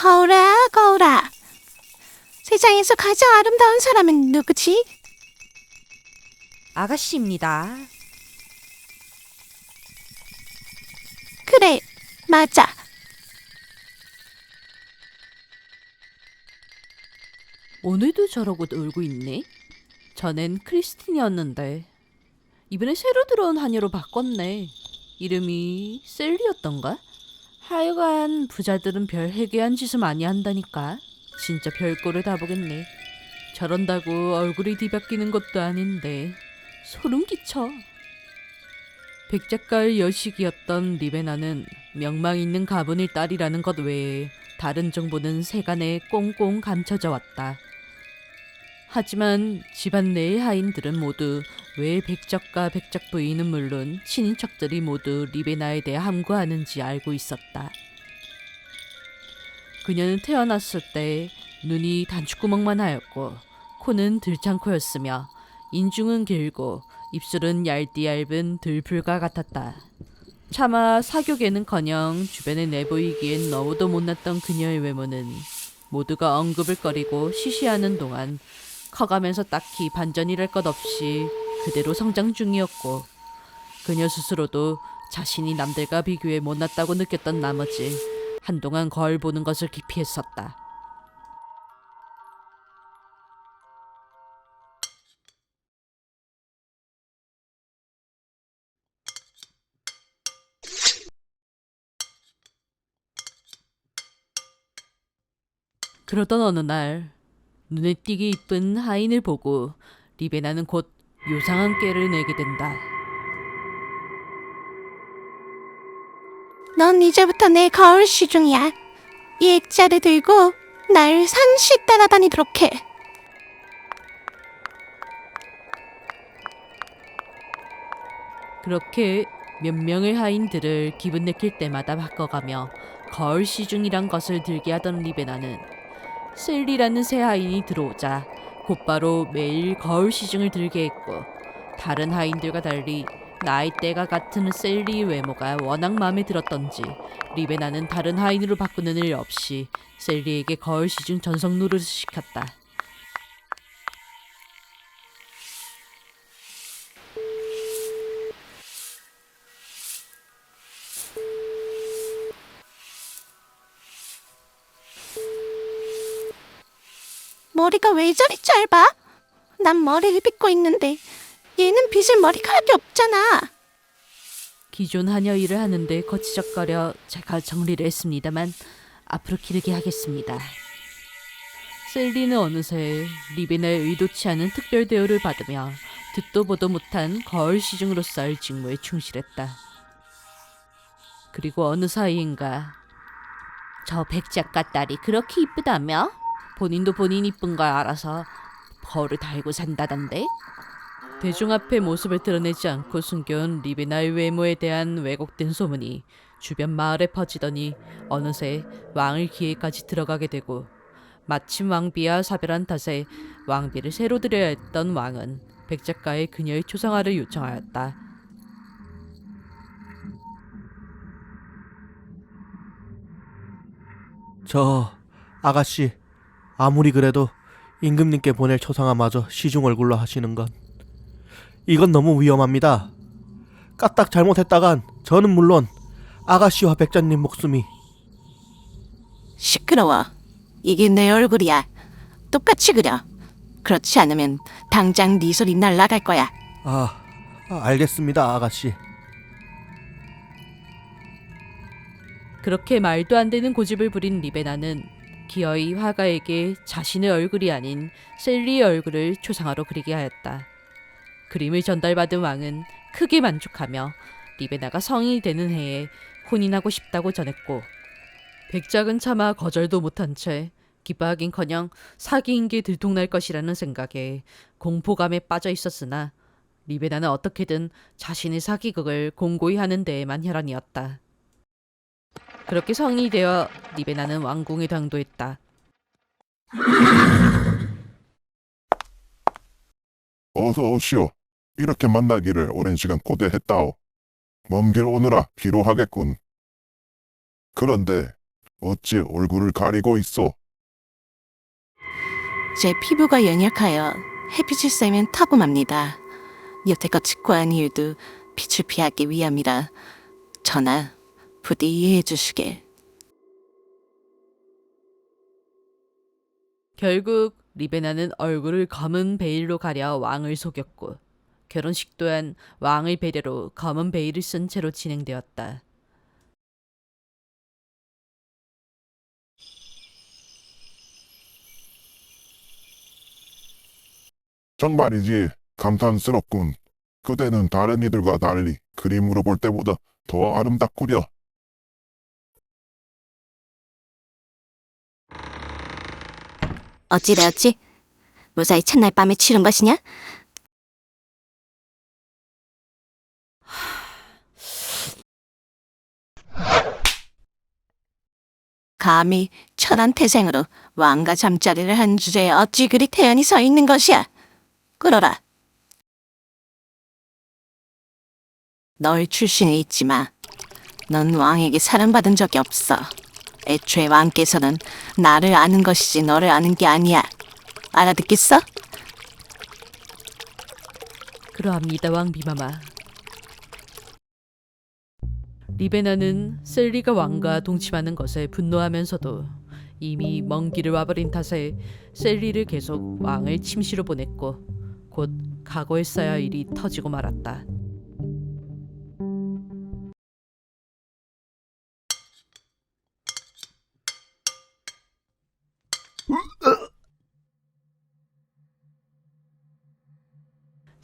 거울아, 거울아. 세상에서 가장 아름다운 사람은 누구지? 아가씨입니다. 그래, 맞아. 오늘도 저러고 놀고 있네. 전엔 크리스틴이었는데 이번에 새로 들어온 하녀로 바꿨네. 이름이 셀리였던가? 하여간 부자들은 별 해괴한 짓을 많이 한다니까. 진짜 별꼴을 다 보겠네. 저런다고 얼굴이 뒤바뀌는 것도 아닌데 소름 끼쳐. 백작가의 여식이었던 리베나는 명망 있는 가문의 딸이라는 것 외에 다른 정보는 세간에 꽁꽁 감춰져 왔다. 하지만 집안 내의 하인들은 모두 왜 백작과 백작 부인은 물론 친인척들이 모두 리베나에 대해 함구하는지 알고 있었다. 그녀는 태어났을 때 눈이 단추구멍만 하였고 코는 들창코였으며 인중은 길고 입술은 얇디 얇은 들풀과 같았다. 차마 사교계는커녕 주변에 내보이기엔 너무도 못났던 그녀의 외모는 모두가 언급을 거리고 시시하는 동안 커가면서 딱히 반전이랄 것 없이 그대로 성장 중이었고 그녀 스스로도 자신이 남들과 비교해 못났다고 느꼈던 나머지 한동안 거울 보는 것을 기피했었다. 그러던 어느 날 눈에 띄게 이쁜 하인을 보고 리베나는 곧 요상한 꾀를 내게 된다. 넌 이제부터 내 거울 시중이야. 이 액자를 들고 날 상시 따라다니도록 해. 그렇게 몇 명의 하인들을 기분 내킬 때마다 바꿔가며 거울 시중이란 것을 들게 하던 리베나는 셀리라는 새 하인이 들어오자 곧바로 매일 거울 시중을 들게 했고 다른 하인들과 달리 나이대가 같은 셀리의 외모가 워낙 마음에 들었던지 리베나는 다른 하인으로 바꾸는 일 없이 셀리에게 거울 시중 전속 노릇을 시켰다. 머리가 왜 저리 짧아? 난 머리를 빗고 있는데 얘는 빗을 머리카락이 없잖아. 기존 하녀 일을 하는데 거치적거려 제가 정리를 했습니다만 앞으로 기르게 하겠습니다. 셀리는 어느새 리베나의 의도치 않은 특별 대우를 받으며 듣도 보도 못한 거울 시중으로서의 직무에 충실했다. 그리고 어느 사이인가 저 백작가 딸이 그렇게 이쁘다며? 본인도 본인 이쁜 걸 알아서 거울을 달고 산다던데? 대중 앞에 모습을 드러내지 않고 숨겨온 리베나의 외모에 대한 왜곡된 소문이 주변 마을에 퍼지더니 어느새 왕을 기회까지 들어가게 되고 마침 왕비와 사별한 탓에 왕비를 새로 드려야 했던 왕은 백작가의 그녀의 초상화를 요청하였다. 저 아가씨 아무리 그래도 임금님께 보낼 초상화마저 시중 얼굴로 하시는 건 이건 너무 위험합니다. 까딱 잘못했다간 저는 물론 아가씨와 백자님 목숨이 시끄러워. 이게 내 얼굴이야. 똑같이 그려. 그렇지 않으면 당장 네 소리 날라갈 거야. 아, 아, 알겠습니다 아가씨. 그렇게 말도 안 되는 고집을 부린 리베나는 기어이 화가에게 자신의 얼굴이 아닌 셀리의 얼굴을 초상화로 그리게 하였다. 그림을 전달받은 왕은 크게 만족하며 리베나가 성인이 되는 해에 혼인하고 싶다고 전했고 백작은 차마 거절도 못한 채 기뻐하긴커녕 사기인 게 들통날 것이라는 생각에 공포감에 빠져 있었으나 리베나는 어떻게든 자신의 사기극을 공고히 하는 데에만 혈안이었다. 그렇게 성인이 되어 리베나는 왕궁에 당도했다. 어서 오시오. 이렇게 만나기를 오랜 시간 고대했다오. 먼 길 오느라 피로하겠군. 그런데 어찌 얼굴을 가리고 있어? 제 피부가 연약하여 햇빛을 쐬면 타고맙니다. 여태껏 직구한 이유도 빛을 피하기 위함이라 전하 부디 이해해 주시게. 결국 리베나는 얼굴을 검은 베일로 가려 왕을 속였고 결혼식 또한 왕의 배려로 검은 베일을 쓴 채로 진행되었다. 정말이지 감탄스럽군. 그대는 다른 이들과 달리 그림으로 볼 때보다 더 아름답구려. 어찌되었지? 무사히 첫날 밤에 치른 것이냐? 감히 천한 태생으로 왕과 잠자리를 한 주제에 어찌 그리 태연히 서 있는 것이야? 너의 출신을 잊지 마. 넌 왕에게 사랑받은 적이 없어. 애초에 왕께서는 나를 아는 것이지 너를 아는 게 아니야. 알아듣겠어? 그러합니다, 왕비마마. 리베나는 셀리가 왕과 동침하는 것에 분노하면서도 이미 먼 길을 와버린 탓에 셀리를 계속 왕을 침시로 보냈고 곧 각오했어야 할 일이 터지고 말았다.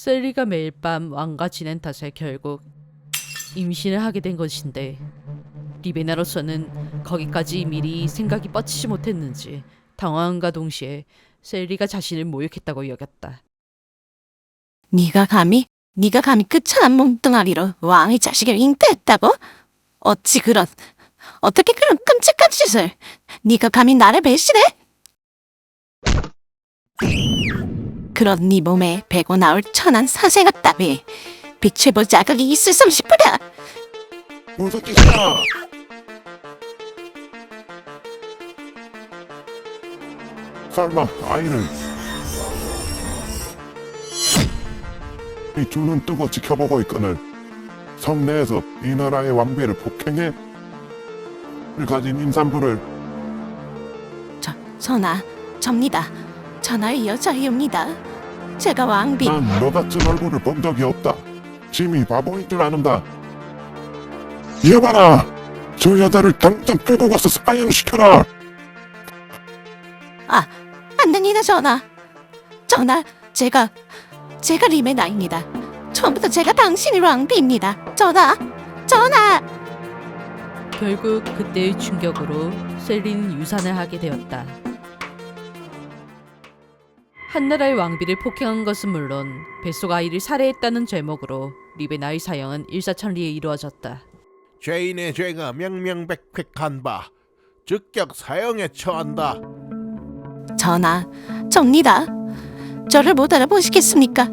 셀리가 매일 밤 왕과 지낸 탓에 결국 임신을 하게 된 것인데 리베나로서는 거기까지 미리 생각이 뻗치지 못했는지 당황함과 동시에 셀리가 자신을 모욕했다고 여겼다. 네가 감히 네가 감히 그 천한 몸뚱아리로 왕의 자식을 잉태했다고? 어찌 그런 어떻게 그런 끔찍한 짓을 네가 감히 나를 배신해? 그런 네 몸에 배고 나올 천한 사생아 따위. 빛을 볼 자격이 있을 수 싶으랴 짓이야? 설마 아이를 이두 눈 뜨고 지켜보고 있거늘 성내에서 이 나라의 왕비를 폭행해? 을 가진 임산부를 저, 전하 접니다 전하의 여자이옵니다 제가 왕비 난 너 같은 얼굴을 본 적이 없다. 짐이 바보인 줄 아는다. 이봐라! 저 여자를 당장 끌고 가서 사형시켜라! 아, 안 됩니다, 전하. 전하, 제가, 제가 리메나입니다. 처음부터 제가 당신의 왕비입니다. 전하, 전하! 결국 그때의 충격으로 셀리는 유산을 하게 되었다. 한나라의 왕비를 폭행한 것은 물론 뱃속 아이를 살해했다는 죄목으로 리베나의 사형은 일사천리에 이루어졌다. 죄인의 죄가 명명백백한 바 즉격 사형에 처한다. 전하, 접니다. 저를 못 알아보시겠습니까?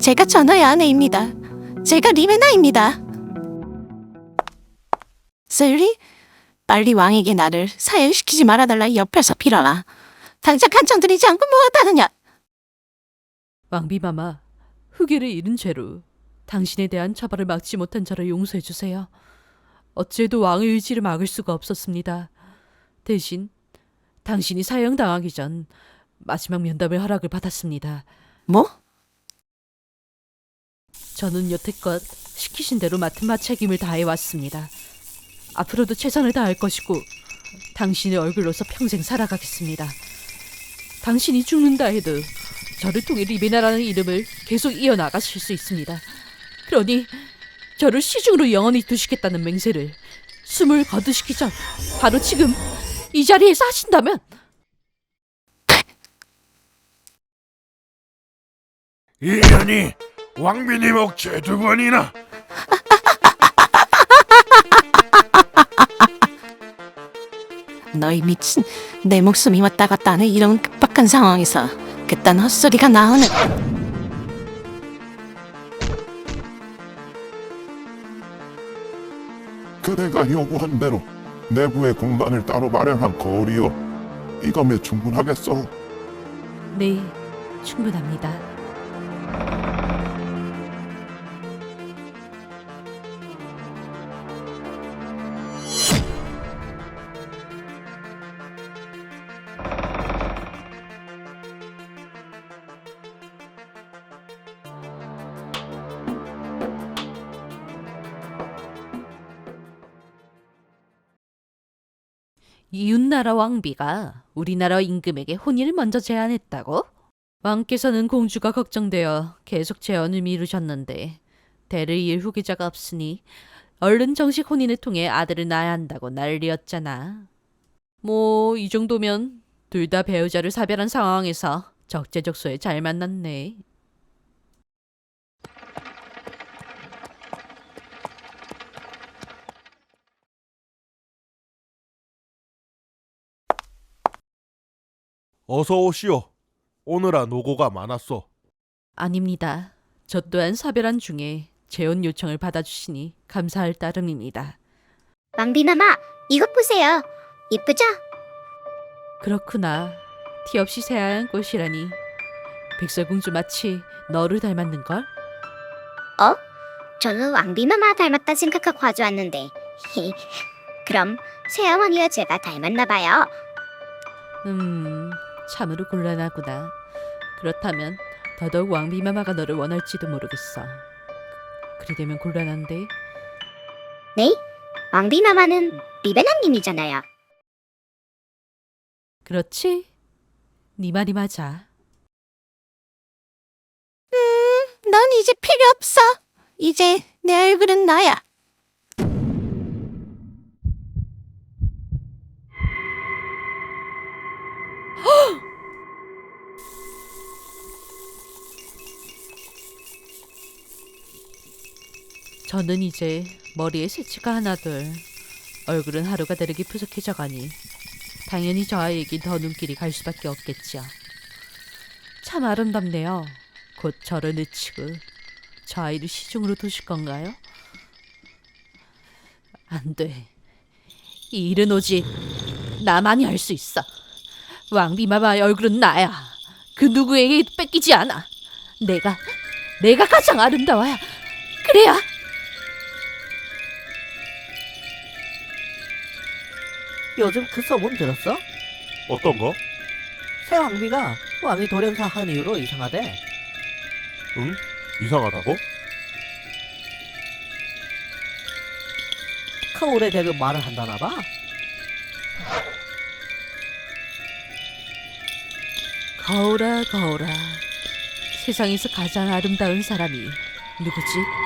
제가 전하의 아내입니다. 제가 리메나입니다. 셀리, 빨리 왕에게 나를 사형시키지 말아달라 옆에서 빌어라. 당장 간청 들이지 않고 무엇하느냐? 왕비마마, 흑의를 잃은 죄로 당신에 대한 처벌을 막지 못한 저를 용서해 주세요. 어찌해도 왕의 의지를 막을 수가 없었습니다. 대신 당신이 사형당하기 전 마지막 면담의 허락을 받았습니다. 뭐? 저는 여태껏 시키신 대로 맡은 바 책임을 다해 왔습니다. 앞으로도 최선을 다할 것이고 당신의 얼굴로서 평생 살아가겠습니다. 당신이 죽는다 해도 저를 통해 리베나라는 이름을 계속 이어나가실 수 있습니다. 그러니 저를 시중으로 영원히 두시겠다는 맹세를 숨을 거두시기 전 바로 지금 이 자리에서 하신다면 이 년이 왕비니 목죄 두 번이나 너희 미친 내 목숨이 왔다 갔다 하는 이런 급박한 상황에서 그딴 헛소리가 나오는 그대가 요구한 대로 내부의 공간을 따로 마련한 거울이요. 이거면 충분하겠어. 네, 충분합니다. 이웃나라 왕비가 우리나라 임금에게 혼인을 먼저 제안했다고? 왕께서는 공주가 걱정되어 계속 제언을 미루셨는데 대를 이을 후계자가 없으니 얼른 정식 혼인을 통해 아들을 낳아야 한다고 난리였잖아. 뭐 이 정도면 둘 다 배우자를 사별한 상황에서 적재적소에 잘 만났네. 어서 오시오. 오늘아 노고가 많았소. 아닙니다. 저 또한 사별한 중에 재혼 요청을 받아주시니 감사할 따름입니다. 왕비마마, 이것 보세요. 이쁘죠? 그렇구나. 티 없이 새하얀 꽃이라니. 백설공주 마치 너를 닮았는걸? 저는 왕비마마 닮았다 생각하고 가져왔는데. 그럼 새어머니와 제가 닮았나 봐요. 음, 참으로 곤란하구나. 그렇다면 더더욱 왕비마마가 너를 원할지도 모르겠어. 그리 되면 곤란한데? 네? 왕비마마는 리베나님이잖아요. 그렇지? 네 말이 맞아. 넌 이제 필요 없어. 이제 내 얼굴은 나야. 저는 이제 머리에 새치가 하나둘, 얼굴은 하루가 다르게 푸석해져 가니 당연히 저 아이에게 더 눈길이 갈 수밖에 없겠죠. 참 아름답네요. 곧 저를 늦추고 저 아이를 시중으로 두실 건가요? 안 돼. 이 일은 오직 나만이 할 수 있어. 왕비마마의 얼굴은 나야. 그 누구에게 뺏기지 않아. 내가 내가 가장 아름다워야. 그래야 요즘 그 소문 들었어? 어떤 거? 새 왕비가 왕이 돌연사 한 이후로 이상하대. 응? 이상하다고? 거울에 대고 말을 한다나 봐. 거울아 거울아 세상에서 가장 아름다운 사람이 누구지?